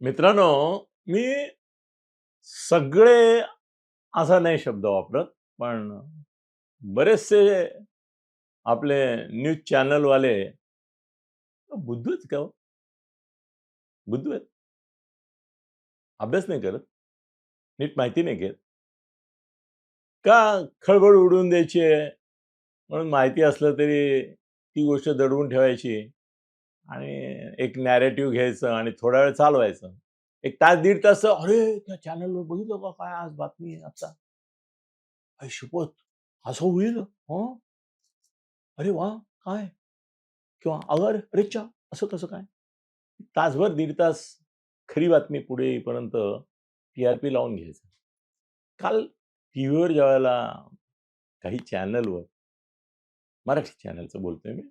मित्रांनो मी सगळे असा नाही शब्द वापरत पण बरेचसे आपले न्यूज चॅनलवाले बुद्धूच का हो? बुद्धू आहेत अभ्यास नाही करत नीट माहिती नाही घेत. का खळबळ उडवून द्यायची आहे? म्हणून माहिती असलं तरी ती गोष्ट दडवून ठेवायची. आणि एक नॅरेटिव्ह घ्यायचं आणि थोडा वेळ चालवायचं. एक तास दीड तास अरे त्या चॅनलवर बघितलं का काय आज बातमी आहे आता अरे शपथ असं होईल? हं? अरे वा काय? किंवा अगर रेच्या असं कसं काय? तासभर दीड तास खरी बातमी पुढे येईपर्यंत टी आर पी लावून घ्यायचं. काल टी व्हीवर ज्यावेळेला काही चॅनलवर मराठी चॅनलचं बोलतोय मी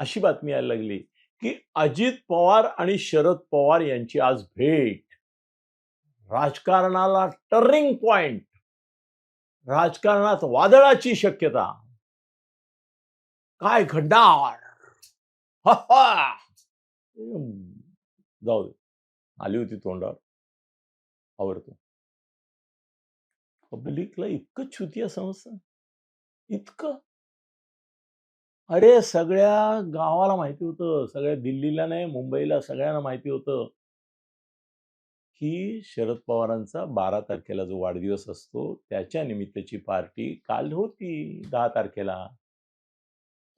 अशी बातमी यायला लागली. की अजित पवार आणि शरद पवार यांची आज भेट. राजकारणाला टर्निंग पॉइंट राजकारणात वादळाची शक्यता. काय घडणार जाऊ दे. आली होती तोंडावर. आवडतो पब्लिकला इतकं छुतिया समजतं इतकं. अरे सगळ्या गावाला माहिती होतं. सगळ्या दिल्लीला नाही मुंबईला सगळ्यांना माहिती होतं. की शरद पवारांचा बारा तारखेला जो वाढदिवस असतो त्याच्या निमित्ताची पार्टी काल होती दहा तारखेला.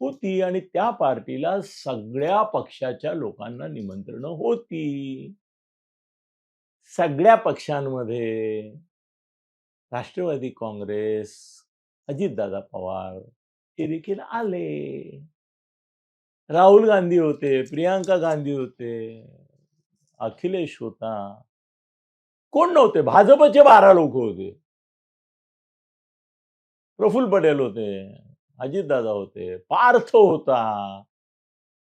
होती आणि त्या पार्टीला सगळ्या पक्षाच्या लोकांना निमंत्रण होती. सगळ्या पक्षांमध्ये राष्ट्रवादी काँग्रेस अजितदादा पवार ते देखील आले. राहुल गांधी होते प्रियांका गांधी होते अखिलेश होता. कोण नव्हते? भाजपचे बारा लोक होते. प्रफुल्ल पटेल होते अजितदादा होते पार्थ होता.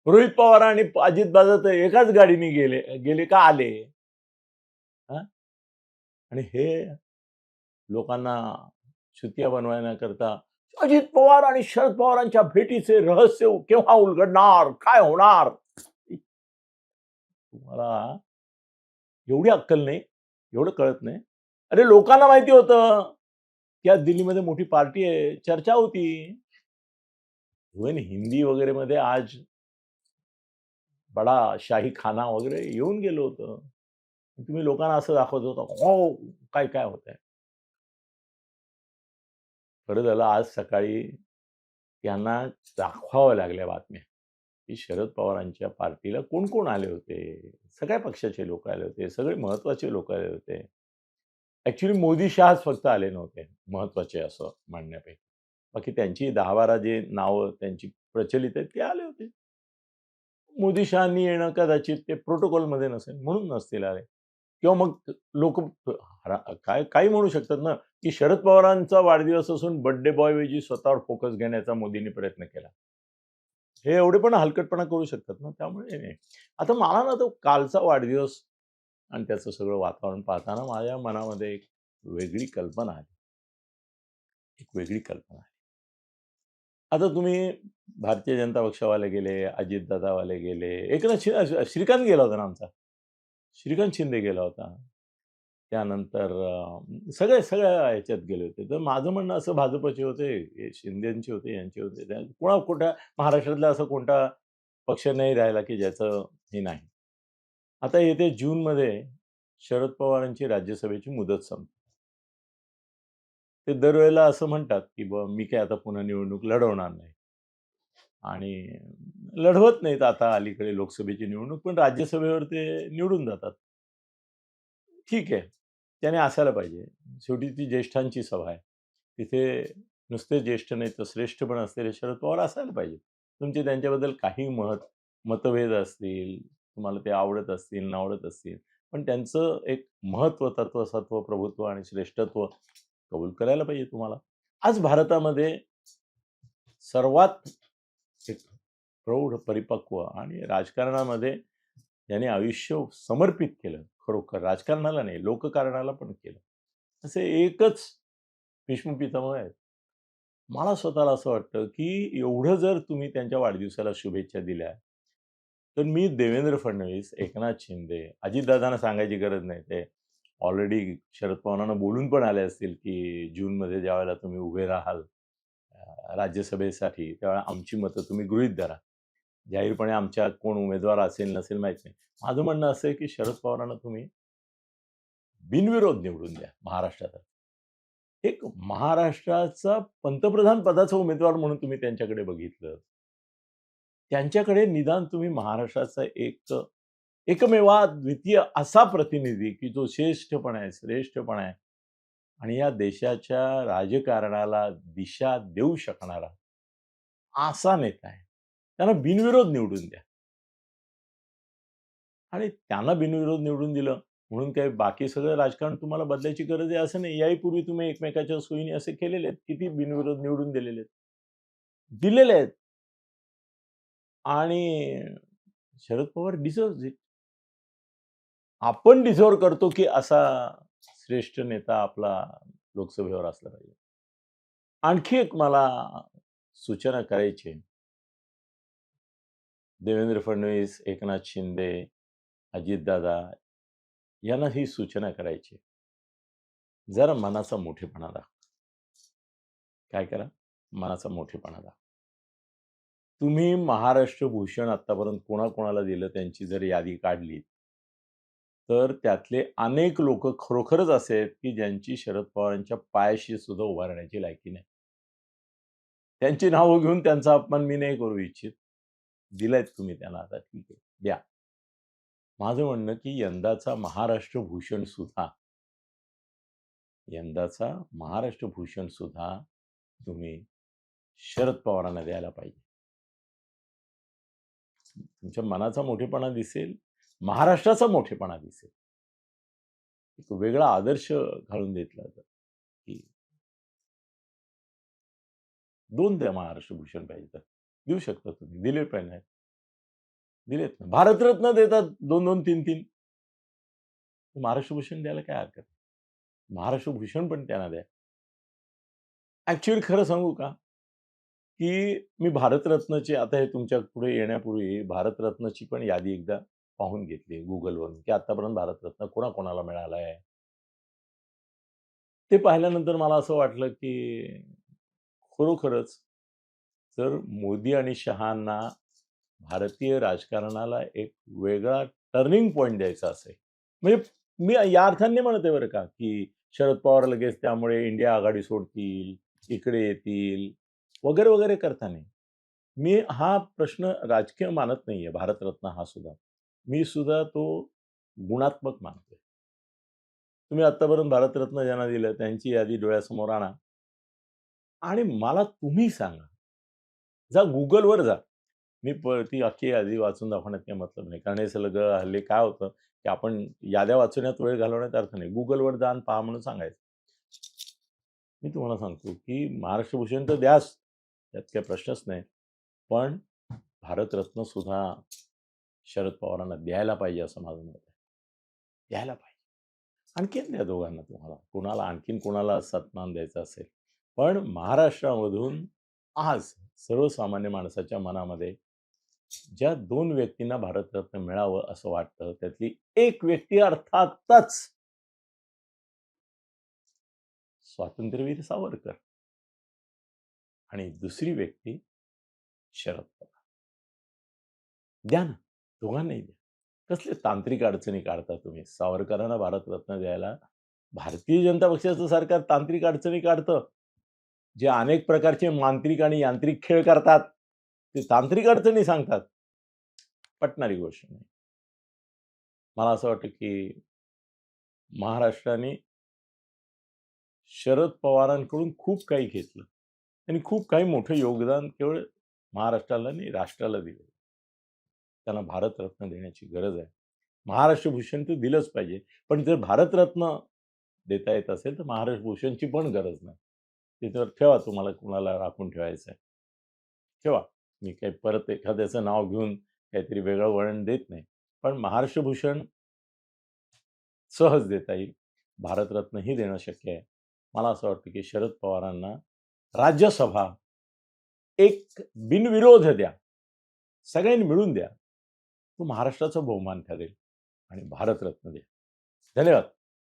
रोहित पवार आणि अजितदादा तर एकाच गाडीने गेले गेले का आले? हा? आणि हे लोकांना शुतिया बनवण्याकरता अजित पवार आणि शरद पवारांच्या भेटीचे रहस्य केव्हा उलगडणार? काय होणार? तुम्हाला एवढी अक्कल नाही? एवढं कळत नाही? अरे लोकांना माहिती होतं की आज दिल्लीमध्ये मोठी पार्टी आहे. चर्चा होती. इव्हन हिंदी वगैरे मध्ये आज बडा शाही खाना वगैरे येऊन गेलो होतं. तुम्ही लोकांना असं दाखवत होता हो काय काय होत आहे खरं झालं आज सकाळी त्यांना दाखवावं लागल्या बातम्या की शरद पवारांच्या पार्टीला कोण कोण आले होते? सगळ्या पक्षाचे लोक आले होते सगळे महत्त्वाचे लोक आले होते. ॲक्च्युली मोदी शहाच फक्त आले नव्हते महत्त्वाचे असं म्हणण्यापैकी. बाकी त्यांची दहा बारा जे नावं त्यांची प्रचलित आहेत ते आले होते. मोदी शहानी येणं कदाचित ते प्रोटोकॉलमध्ये नसेल म्हणून नसतील आले. किंवा मग लोक काय काही म्हणू शकतात ना की शरद पवारांचा वाढदिवस असून बर्थडे बॉय स्वतःवर फोकस घेण्याचा मोदींनी प्रयत्न केला. हे एवढे पण हलकटपणा करू शकतात ना त्यामुळे नाही. आता मला ना तो कालचा वाढदिवस आणि त्याचं सगळं वातावरण पाहताना माझ्या मनामध्ये एक वेगळी कल्पना आली. एक वेगळी कल्पना आली. आता तुम्ही भारतीय जनता पक्षावाले गेले अजितदादावाले गेले एकनाथ ना श्रीकांत गेला होता ना आमचा. श्रीकांत शिंदे गेला होता. त्यानंतर सगळे सगळ्या ह्याच्यात गेले होते. तर माझं म्हणणं असं भाजपचे होते शिंदेचे होते यांचे होते. कोणा कोणत्या महाराष्ट्रातला असं कोणता पक्ष नाही राहिला की ज्याचं हे नाही. आता येते जूनमध्ये शरद पवारांची राज्यसभेची मुदत संपते. ते दरवेळेला असं म्हणतात की ब मी काय आता पुन्हा निवडणूक लढवणार नाही. आणि लढवत नाहीत आता अलीकडे लोकसभेची निवडणूक पण राज्यसभेवर ते निवडून जातात. ठीक आहे. त्याने असायला पाहिजे. शेवटी ती ज्येष्ठांची सभा आहे. तिथे नुसते ज्येष्ठ नाही तर श्रेष्ठ पण असलेले शरद पवार असायला पाहिजे तुमचे त्यांच्याबद्दल काही महत मतभेद असतील तुम्हाला ते आवडत असतील नावडत असतील पण त्यांचं एक महत्त्व तत्वसत्व प्रभुत्व आणि श्रेष्ठत्व कबूल करायला पाहिजे तुम्हाला. आज भारतामध्ये सर्वात एक प्रौढ परिपक्व आणि राजकारणामध्ये ज्याने आयुष्य समर्पित केलं. खरोखर राजकारणाला नाही लोककारणाला पण केलं. असे एकच भीष्म पितामह आहेत. मला स्वतःला असं वाटतं की एवढं जर तुम्ही त्यांच्या वाढदिवसाला शुभेच्छा दिल्या तर मी देवेंद्र फडणवीस, एकनाथ शिंदे, अजितदादांना सांगायची गरज नाही. ते ऑलरेडी शरद पवारांना बोलून पण आले असतील, की जूनमध्ये ज्यावेळेला तुम्ही उभे राहाल राज्यसभेसाठी, त्यावेळा आमची मतं तुम्ही गृहीत धरा. जाहीरपणे आमच्या कोण उमेदवार असेल नसेल माहीत नाही. माझं म्हणणं असं आहे, की शरद पवारांना तुम्ही बिनविरोध निवडून द्या महाराष्ट्रात. एक महाराष्ट्राचा पंतप्रधान पदाचा उमेदवार म्हणून तुम्ही त्यांच्याकडे बघितलं. त्यांच्याकडे निदान तुम्ही महाराष्ट्राचा एक एकमेवा द्वितीय असा प्रतिनिधी, की जो श्रेष्ठपण आहे, श्रेष्ठपण आहे आणि या देशाच्या राजकारणाला दिशा देऊ शकणारा असा नेता आहे. त्यांना बिनविरोध निवडून द्या. आणि त्यांना बिनविरोध निवडून दिलं म्हणून काही बाकी सगळं राजकारण तुम्हाला बदलायची गरज आहे असं नाही. याही पूर्वी तुम्ही एकमेकाच्या सोयीने असे केलेले आहेत. किती बिनविरोध निवडून दिलेले आहेत. दिलेले आहेत. आणि शरद पवार डिझर्व इट. आपण डिझर्व्ह करतो, की असा श्रेष्ठ नेता आपला लोकसभेवर असला पाहिजे. आणखी एक मला सूचना करायची आहे. देवेंद्र फडणवीस, एकनाथ शिंदे, अजितदादा यांना ही सूचना करायची आहे. जरा मनाचा मोठेपणा दाखवा. काय करा? मनाचा मोठेपणा दाखवा. तुम्ही महाराष्ट्र भूषण आत्तापर्यंत कोणाकोणाला दिलं त्यांची जर यादी काढली, तर त्यातले अनेक लोक खरोखरच असे आहेत, की ज्यांची शरद पवारांच्या पायाशी सुद्धा उभारण्याची लायकी नाही. त्यांची नावं घेऊन त्यांचा अपमान मी नाही करू इच्छित. दिलायत तुम्ही त्यांना आता ठीक आहे, द्या. माझं म्हणणं, की यंदाचा महाराष्ट्र भूषण सुद्धा यंदाचा महाराष्ट्र भूषण सुद्धा तुम्ही शरद पवारांना द्यायला पाहिजे. तुमच्या मनाचा मोठेपणा दिसेल, महाराष्ट्राचा मोठेपणा दिसेल. एक वेगळा आदर्श घालून देतला जातो, की दोन द्या महाराष्ट्र भूषण पाहिजे तर. देऊ शकता तुम्ही. दिले पाहिजे दिलेत ना. भारतरत्न देतात 2-2, 3-3. महाराष्ट्र भूषण द्यायला काय हरकत महाराष्ट्र भूषण पण त्यांना द्या. ऍक्च्युअली खरं सांगू का? की मी भारतरत्नची आता हे तुमच्यापुढे येण्यापूर्वी भारतरत्नची पण यादी एकदा पाहून घेतली गुगलवरून की आतापर्यंत भारतरत्न कोणाकोणाला मिळाला आहे. ते पाहिल्यानंतर मला असं वाटलं, की खरोखरच जर मोदी आणि शहांना भारतीय राजकारणाला एक वेगळा टर्निंग पॉईंट द्यायचा असेल, म्हणजे मी या अर्थाने म्हणत आहे बरं का, की शरद पवार लगेच त्यामुळे इंडिया आघाडी सोडतील, इकडे येतील वगैरे, वगैरे करता नाही. मी हा प्रश्न राजकीय मानत नाहीये भारतरत्न हा सुद्धा. मी सुद्धा तो गुणात्मक मानतोय. तुम्ही आत्तापर्यंत भारतरत्न ज्यांना दिलं त्यांची यादी डोळ्यासमोर आणा. आणि मला तुम्ही सांगा. जा गुगलवर जा. मी प ती अख्खी यादी वाचून दाखवण्यात काही मतलब नाही. कारण हे सगळं हल्ली काय होतं, की आपण याद्या वाचवण्यात वेळ घालवण्यात अर्थ नाही. गुगलवर जा आणि पहा म्हणून सांगायचं. मी तुम्हाला सांगतो, की महाराष्ट्र भूषण तर द्याच. त्यात काही प्रश्नच नाही. पण भारतरत्न सुद्धा शरद पवारांना द्यायला पाहिजे असं माझं मत आहे. द्यायला पाहिजे. आणखीन द्या दोघांना तुम्हाला. कुणाला आणखीन कुणाला सन्मान द्यायचा असेल. पण महाराष्ट्रामधून आज सर्वसामान्य माणसाच्या मनामध्ये ज्या दोन व्यक्तींना भारतरत्न मिळावं असं वाटतं, त्यातली एक व्यक्ती अर्थातच स्वातंत्र्यवीर सावरकर. आणि दुसरी व्यक्ती शरद पवार. द्या ना. दोघांनाही द्या. कसले तांत्रिक अडचणी काढता तुम्ही? सावरकरांना भारतरत्न द्यायला भारतीय जनता पक्षाचं सरकार तांत्रिक अडचणी काढतं. जे अनेक प्रकारचे मांत्रिक आणि यांत्रिक खेळ करतात, ते तांत्रिक अडचणी सांगतात. पटणारी गोष्ट नाही. मला असं वाटतं, की महाराष्ट्राने शरद पवारांकडून खूप काही घेतलं. आणि खूप काही मोठं योगदान केवळ महाराष्ट्राला नाही, राष्ट्राला दिलं. त्यांना भारतरत्न देण्याची गरज आहे. महाराष्ट्र भूषण तर दिलंच पाहिजे. पण जर भारतरत्न देता येत असेल, तर महाराष्ट्र भूषणची पण गरज नाही. त्याच्यावर ठेवा तुम्हाला कुणाला राखून ठेवायचं आहे. ठेवा. मी काही परत एखाद्याचं नाव घेऊन काहीतरी वेगळं वळण देत नाही. पण महाराष्ट्र भूषण सहज देता येईल. भारतरत्नही देणं शक्य आहे. मला असं वाटतं, की शरद पवारांना राज्यसभा एक बिनविरोध द्या. सगळ्यांनी मिळून द्या. तो महाराष्ट्राचा बहुमान ठरेल आणि भारतरत्न द्या धन्यवाद.